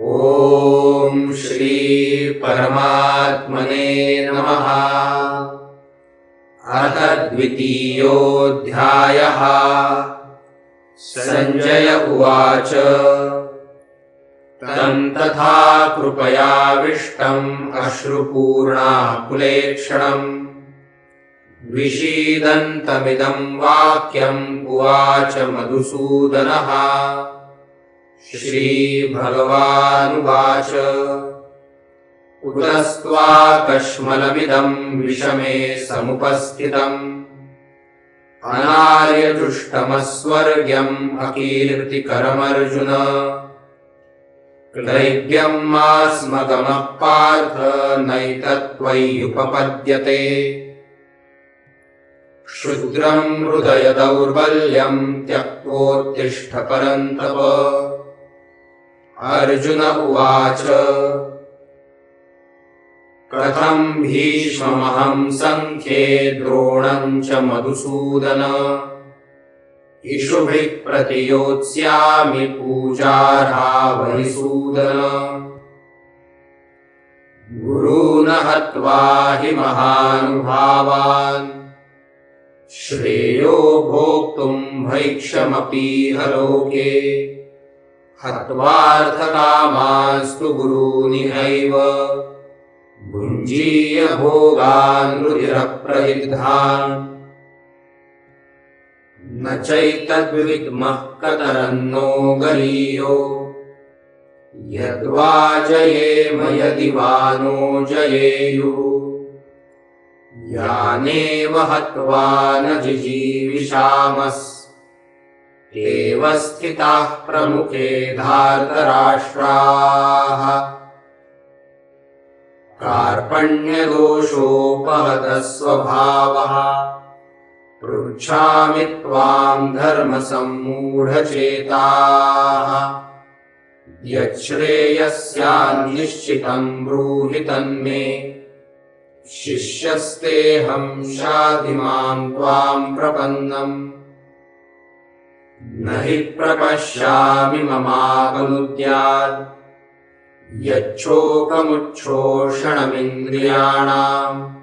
ॐ श्रीपरमात्मने नमः। अथ द्वितीयोऽध्यायः। सञ्जय उवाच। तम् तथा कृपयाविष्टम् अश्रुपूर्णाकुलेक्षणम्। विषीदन्तमिदम् वाक्यम् उवाच मधुसूदनः श्रीभगवानुवाच। कुतस्त्वाकश्मलमिदम् विषमे समुपस्थितम्। अनार्यजुष्टमस्वर्ग्यम् अकीर्तिकरमर्जुन। क्लैब्यम् मास्मगमः पार्थ नैतत्त्वय्युपपद्यते क्षुद्रम् हृदयदौर्बल्यम् त्यक्तोत्तिष्ठ परन्तप अर्जुन उवाच। कथम् भीष्ममहम् सङ्ख्ये द्रोणम् च मधुसूदन। इषुभिः प्रतियोत्स्यामि पूजार्हावरिसूदन गुरून् हत्वा हि महानुभावान्। श्रेयो भोक्तुम् भैक्षमपीह लोके हत्वार्थकामास्तु गुरूनिहैव। भुञ्जीय भोगान् रुधिरप्रयुधान् न चैतद्विग्मः कतरन्नो गरीयो। यद्वा जयेम यदि वा नो जयेयुः। यानेव हत्वा न जिजीविषामस् एव स्थिताः प्रमुखे धार्तराष्ट्राः। कार्पण्यदोषोपहतः स्वभावः पृच्छामि त्वाम् धर्मसम्मूढचेताः। यच्छ्रेयस्यान्निश्चितम् ब्रूहि तन्मे। शिष्यस्तेऽहम् शाधि माम् त्वाम् प्रपन्नम् न हि प्रपश्यामि ममापनुद्यात् यच्छोकमुच्छोषणमिन्द्रियाणाम्।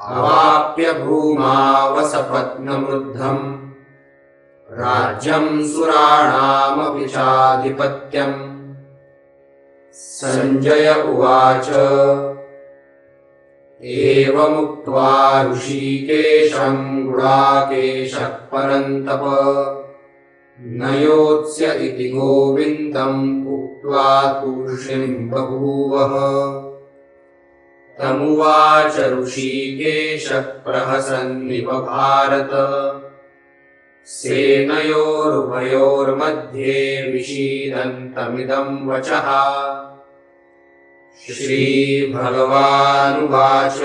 अवाप्य भूमावसपत्नवृद्धम् राज्यम् सुराणामपि चाधिपत्यम्। सञ्जय उवाच एवमुक्त्वा ऋषिकेशम् गुडाकेशः परन्तप न योत्स्य इति गोविन्दम् उक्त्वा तूष्णीम् बभूवः। तमुवाच ऋषिकेशः प्रहसन्निव भारत। सेनयोरुभयोर्मध्ये विषीदन्तमिदम् वचः। श्रीभगवानुवाच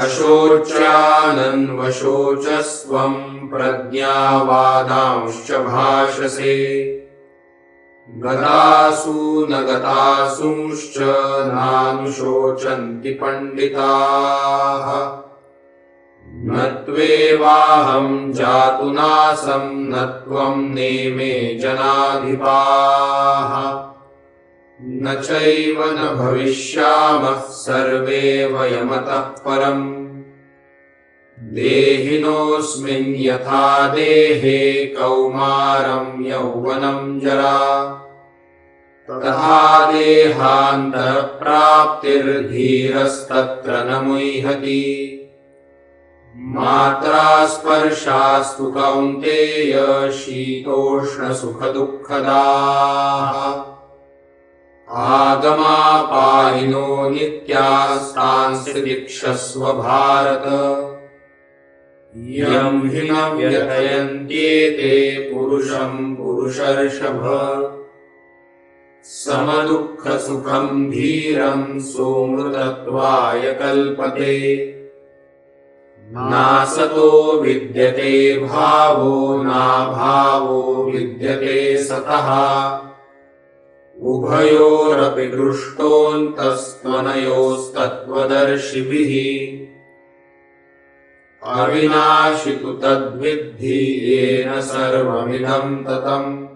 अशोच्यानन्वशोचस्त्वम् प्रज्ञावादांश्च भाषसे। गतासु न गतासूंश्च नानुशोचन्ति पण्डिताः। न त्वेवाहम् जातु नासम् न त्वम् नेमे जनाधिपाः न चैव न भविष्यामः सर्वे वयमतः परम्। देहिनोऽस्मिन् यथा देहे कौमारम् यौवनम् जरा। तथा देहान्तरप्राप्तिर्धीरस्तत्र न मुह्यति। मात्रा स्पर्शास्तु कौन्तेय शीतोष्णसुखदुःखदाः आगमापायिनो दिक्षस्व भारत यम् हि न व्यथयन्त्येते पुरुषम् पुरुषर्षभ। समदुःखसुखम् धीरम् सोमृतत्वाय कल्पते। नासतो विद्यते भावो नाभावो विद्यते सतः उभयोरपि दृष्टोऽन्तस्त्वनयोस्तत्त्वदर्शिभिः। अविनाशि तु तद्विद्धि येन सर्वमिदम् ततम्।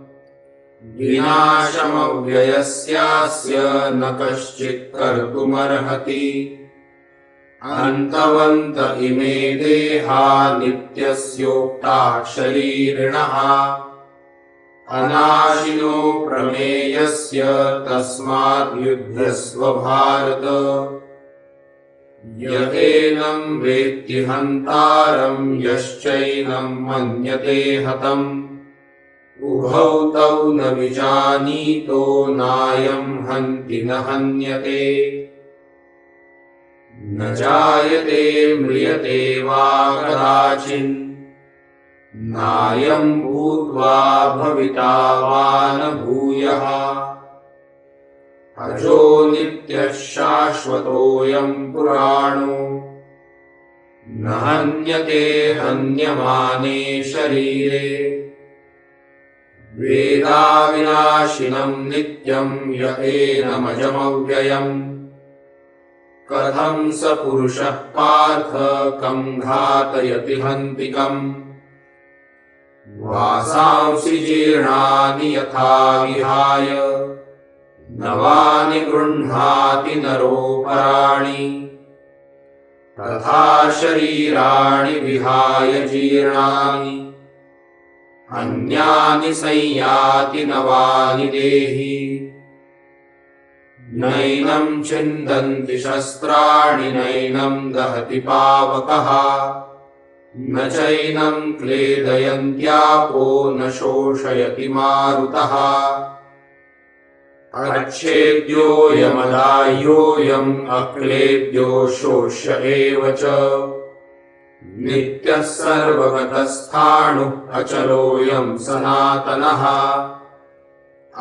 विनाशमव्ययस्यास्य न कश्चित् कर्तुमर्हति। अन्तवन्त इमे देहा नित्यस्योक्ता शरीरिणः अनाशिनो प्रमेयस्य तस्माद्युध्यस्व भारत यदेनं वेत्ति हन्तारं यश्चैनं मन्यते हतम्। उभौ तौ न विजानीतो नायं हन्ति न हन्यते। न जायते म्रियते वा कदाचिन् नायं भूत्वा भविता वा न भूयः अजो नित्यः शाश्वतोऽयं पुराणो। न हन्यते हन्यमाने शरीरे। वेदाविनाशिनं नित्यं य एनमजमव्ययम् कथं स पुरुषः पार्थ कं घातयति हन्तिकम् वासांसि जीर्णानि यथा विहाय। नवानि गृह्णाति नरोपराणि तथा शरीराणि विहाय जीर्णानि। अन्यानि संयाति नवानि देहि। नैनं छिन्दन्ति शस्त्राणि नैनं दहति पावकः न चैनं क्लेदयन्त्यापो न शोषयति मारुतः। अच्छेद्योऽयमदाह्योऽयम् अक्लेद्यो शोष्य एव च। नित्यः सर्वगतस्थाणुः अचलोऽयम् सनातनः।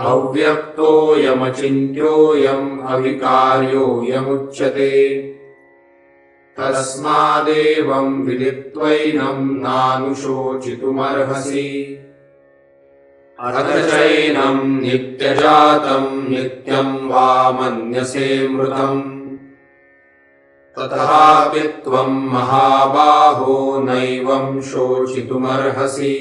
अव्यक्तोऽयमचिन्त्योऽयम् अविकार्योऽयमुच्यते तस्मादेवम् विदित्वैनम् नानुशोचितुमर्हसि अथ चैनम् नित्यजातम् नित्यम् वा मन्यसे मृतम्। तथापि त्वम् महाबाहो नैवम् शोचितुमर्हसि।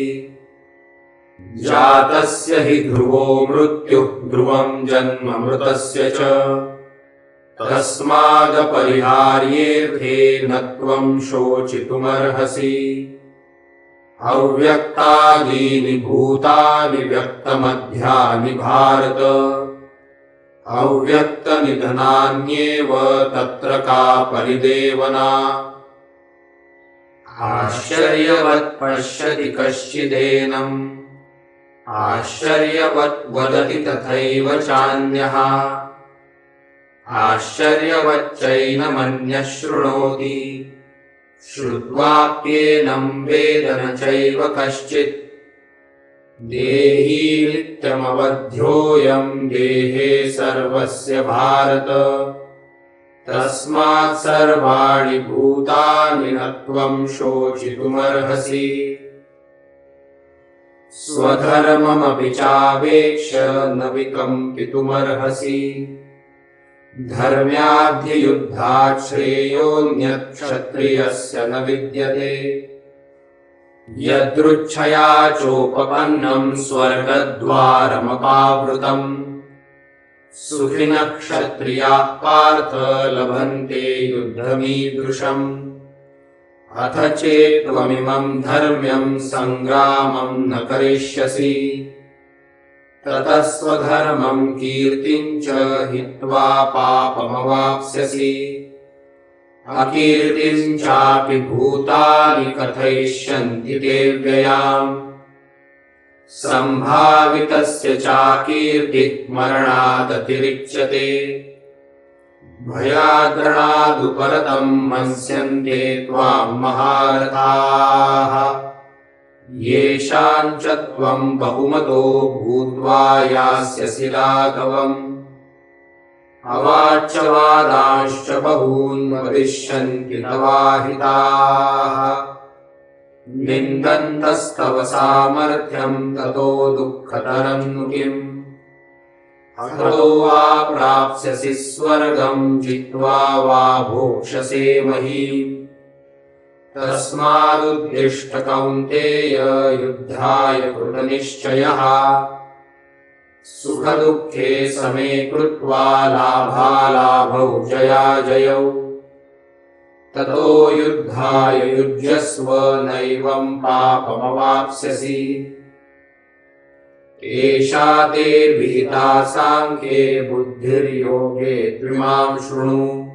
जातस्य हि ध्रुवो मृत्युः ध्रुवम् जन्म मृतस्य च तस्मादपरिहार्येऽर्थे न त्वम् शोचितुमर्हसि। अव्यक्तादीनि भूतानि व्यक्तमध्यानि भारत। अव्यक्तनिधनान्येव तत्र का परिदेवना। आश्चर्यवत् पश्यति कश्चिदेनम् आश्चर्यवत् वदति तथैव चान्यः आश्चर्यवच्चैनमन्यः शृणोति श्रुत्वाप्येनम् वेद न चैव कश्चित्। देही नित्यमवध्योऽयम् देहे सर्वस्य भारत। तस्मात् सर्वाणि भूतानि न त्वम् शोचितुमर्हसि। स्वधर्ममपि चावेक्ष न विकम्पितुमर्हसि धर्म्याद्धियुद्धात् श्रेयोऽन्यत् क्षत्रियस्य न विद्यते। यदृच्छया चोपपन्नम् स्वर्गद्वारमपावृतम्। सुखिनः क्षत्रियाः पार्थ लभन्ते युद्धमीदृशम्। अथ चेत्त्वमिमम् धर्म्यम् सङ्ग्रामम् न करिष्यसि ततः स्वधर्मम् कीर्तिम् च हित्वा पापमवाप्स्यसि। अकीर्तिम् चापि भूतानि कथयिष्यन्ति ते व्ययाम्। सम्भावितस्य चाकीर्तिः मरणादतिरिच्यते भयाद्रणादुपरतम् मन्स्यन्ते त्वाम् महारथाः येषाम् च त्वम् बहुमतो भूत्वा यास्यसि राघवम् अवाच्यवादांश्च बहून् वदिष्यन्ति तवाहिताः निन्दन्तस्तव सामर्थ्यम् ततो दुःखतरम् किम्। अथो वा प्राप्स्यसि स्वर्गम् जित्वा वा भोक्ष्यसे महीम् तस्मादुद्दिष्ट कौन्तेय युद्धाय कृतनिश्चयः। सुखदुःखे समे कृत्वा लाभालाभौ जयाजयौ। ततो युद्धाय युज्यस्व नैवं पापमवाप्स्यसि। एषा ते विहिता साङ्ख्ये बुद्धिर्योगे त्रिमां शृणु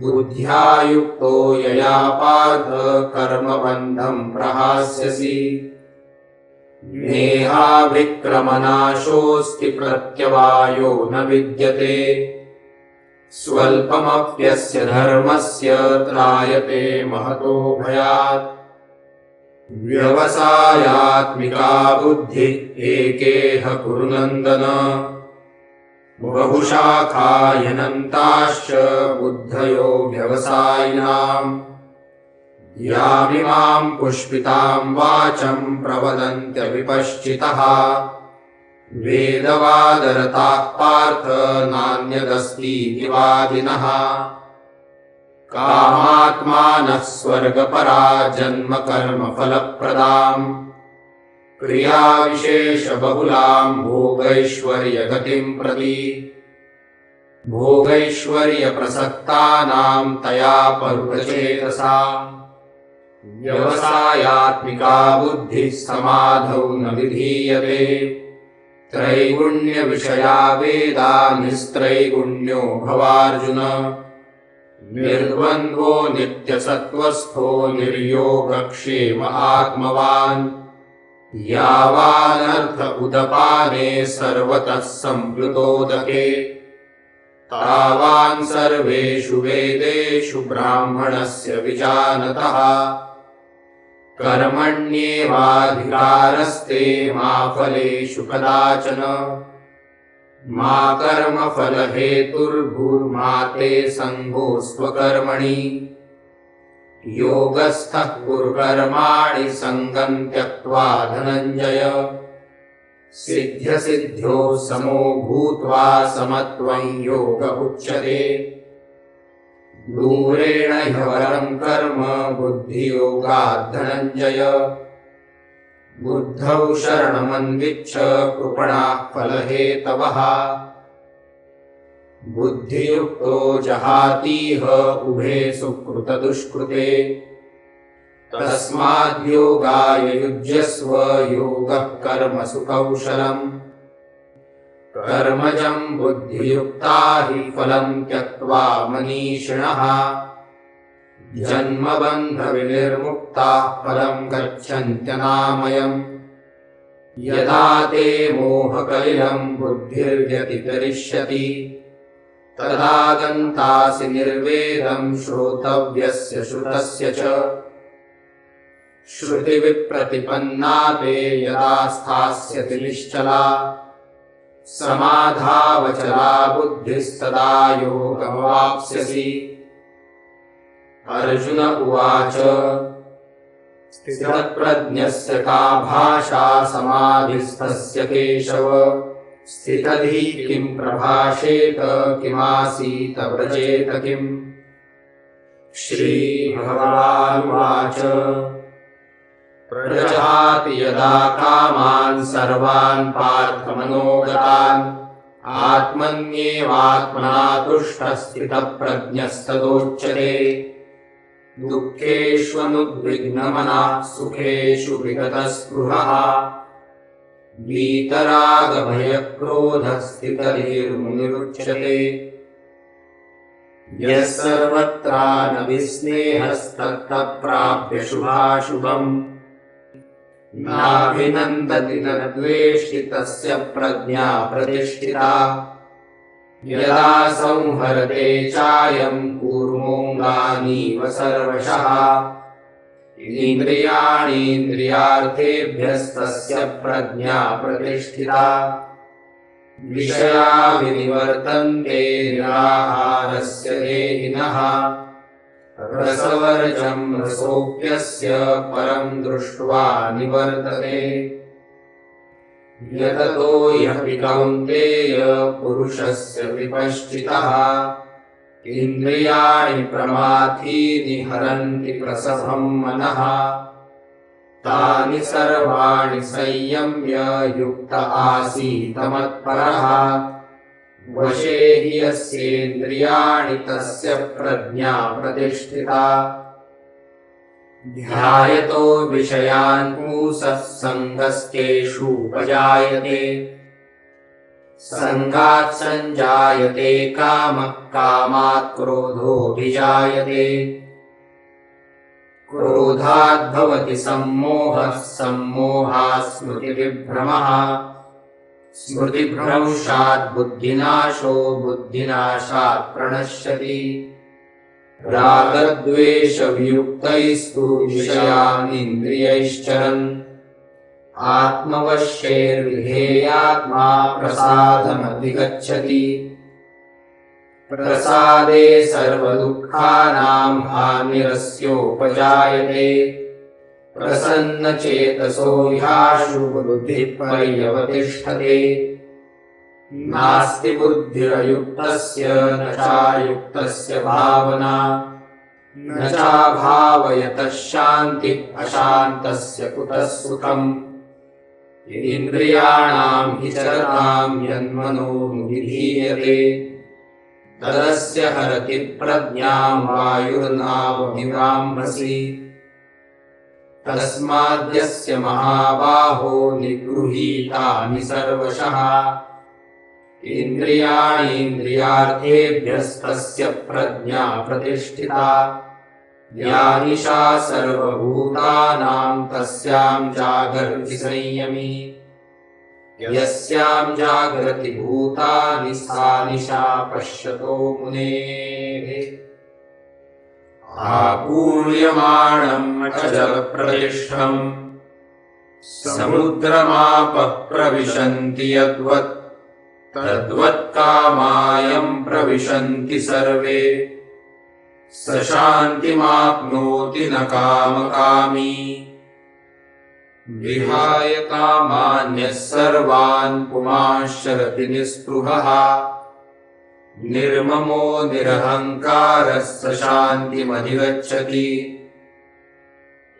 बुद्ध्या युक्तो यया पार्थ कर्मबन्धं प्रहास्यसि। नेहाभिक्रमनाशोऽस्ति प्रत्यवायो न विद्यते। स्वल्पमप्यस्य धर्मस्य त्रायते महतो भयात्। व्यवसायात्मिका बुद्धिः एकेह कुरु नन्दन बहुशाखायनन्ताश्च बुद्धयो व्यवसायिनाम्। यामिमाम् पुष्पिताम् वाचम् प्रवदन्त्यविपश्चितः वेदवादरताः पार्थ नान्यदस्तीति वादिनः कामात्मानः स्वर्गपरा जन्मकर्मफलप्रदाम् क्रियाविशेषबहुलाम् भोगैश्वर्यगतिम् प्रति। भोगैश्वर्यप्रसक्तानाम् तया परुचेतसा व्यवसायात्मिका बुद्धिः समाधौ न विधीयते। त्रैगुण्यविषया वेदा निस्त्रैगुण्यो भवार्जुन। निर्द्वन्द्वो नित्यसत्त्वस्थो निर्योगक्षेम आत्मवान् यावानर्थ उदपाने सर्वतः सम्प्लुतोदके तावान् सर्वेषु वेदेषु ब्राह्मणस्य विजानतः। कर्मण्येवाधिकारस्ते मा फलेषु कदाचन। मा कर्मफलहेतुर्भूर्मा ते सङ्गोऽस्त्वकर्मणि योगस्थः कुरु कर्माणि सङ्गम् त्यक्त्वा धनञ्जय। सिद्ध्यसिद्ध्यो समो भूत्वा समत्वं योग उच्यते। दूरेण ह्यवरम् कर्म बुद्धियोगात् धनञ्जय बुद्धौ शरणमन्विच्छ कृपणाः फलहेतवः बुद्धियुक्तो जहातीह उभे सुकृतदुष्कृते। तस्माद्योगाय युज्यस्व योगः कर्मसु कौशलम् कर्मजम् बुद्धियुक्ता हि फलम् त्यक्त्वा मनीषिणः। जन्मबन्धविनिर्मुक्ताः फलम् गच्छन्त्यनामयम्। यदा ते मोहकलिलम् बुद्धिर्व्यतितरिष्यति तदा गन्तासि निर्वेदम् श्रोतव्यस्य श्रुतस्य च। श्रुतिविप्रतिपन्ना ते यदा स्थास्यति निश्चला समाधावचला बुद्धिस्तदा योगमवाप्स्यसि। अर्जुन उवाच स्थितप्रज्ञस्य का भाषा समाधिस्थस्य केशव स्थितधी किम् प्रभाषेत किमासीत व्रजेत किम् श्रीभगवानुवाच। प्रजहाति यदा कामान् सर्वान् पार्थमनोगतान् आत्मन्येवात्मना तुष्टस्थितप्रज्ञस्तदोच्यते दुःखेष्वनुद्विग्नमनः सुखेषु विगतस्पृहः वीतरागभयक्रोधस्थितधीर्मुनिरुच्यते यः सर्वत्रानविस्नेहस्तत्तप्राप्य शुभाशुभम्। नाभिनन्दति न द्वेष्टि तस्य प्रज्ञा प्रतिष्ठिता। यदा संहरते चायम् कूर्मोऽङ्गानीव सर्वशः इन्द्रियाणीन्द्रियार्थेभ्यस्तस्य प्रज्ञा प्रतिष्ठिता। विषया विनिवर्तन्ते निराहारस्य देहिनः। रसवर्जम् रसोऽप्यस्य परम् दृष्ट्वा निवर्तते। यततो ह्यपि कौन्तेय पुरुषस्य विपश्चितः इन्द्रियाणि प्रमाथीनि हरन्ति प्रसभम् मनः। तानि सर्वाणि संयम्य युक्त आसीत मत्परः। वशे हि यस्येन्द्रियाणि तस्य प्रज्ञा प्रतिष्ठिता। ध्यायतो विषयान् पूसः सङ्गस्तेषूपजायते सङ्गात् सञ्जायते कामः कामात् क्रोधोऽभिजायते। क्रोधात् भवति सम्मोहः सम्मोहात् स्मृतिविभ्रमः। स्मृतिभ्रंशात् बुद्धिनाशो बुद्धिनाशात् प्रणश्यति। रागद्वेषवियुक्तैस्तु विषयानिन्द्रियैश्चरन् आत्मवश्यैर्विधेयात्मा प्रसादमधिगच्छति। प्रसादे सर्वदुःखानाम् हानिरस्योपजायते। प्रसन्नचेतसो ह्याशु बुद्धिः पर्यवतिष्ठते नास्ति बुद्धिरयुक्तस्य न चायुक्तस्य भावना। न चाभावयतः शान्तिः अशान्तस्य कुतः सुखम् तदस्य हरति प्रज्ञाम् वायुर्नावमिवाम्भसि तस्माद्यस्य महाबाहो निगृहीतानि सर्वशः। इन्द्रियाणीन्द्रियार्थेभ्यस्तस्य प्रज्ञा प्रतिष्ठिता या निशा सर्वभूतानाम् तस्याम् जागर्ति संयमी। यस्याम् जागरति भूतानि सा निशा पश्यतो मुनेः। आपूर्यमाणम् अचलप्रतिष्ठम् समुद्रमापः प्रविशन्ति यद्वत् तद्वत्कामायम् प्रविशन्ति सर्वे स शान्तिमाप्नोति न कामकामी। विहाय कामान्यः सर्वान् पुमाश्चरति निःस्पृहः। निर्ममो निरहङ्कारः स शान्तिमधिगच्छति।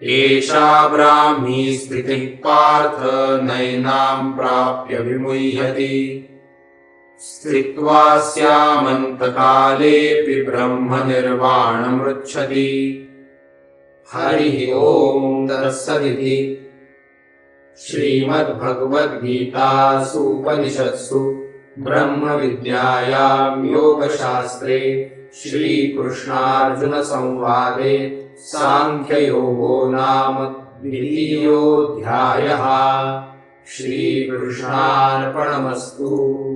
एषा ब्राह्मी स्थितिः पार्थ नैनाम् प्राप्य विमुह्यति स्थित्वा स्यामन्तकालेऽपि ब्रह्मनिर्वाणमृच्छति। हरिः ओम् तत्सदिति। श्रीमद्भगवद्गीतासूपनिषत्सु ब्रह्मविद्यायाम् योगशास्त्रे श्रीकृष्णार्जुनसंवादे साङ्ख्ययोगो नाम द्वितीयोऽध्यायः। श्रीकृष्णार्पणमस्तु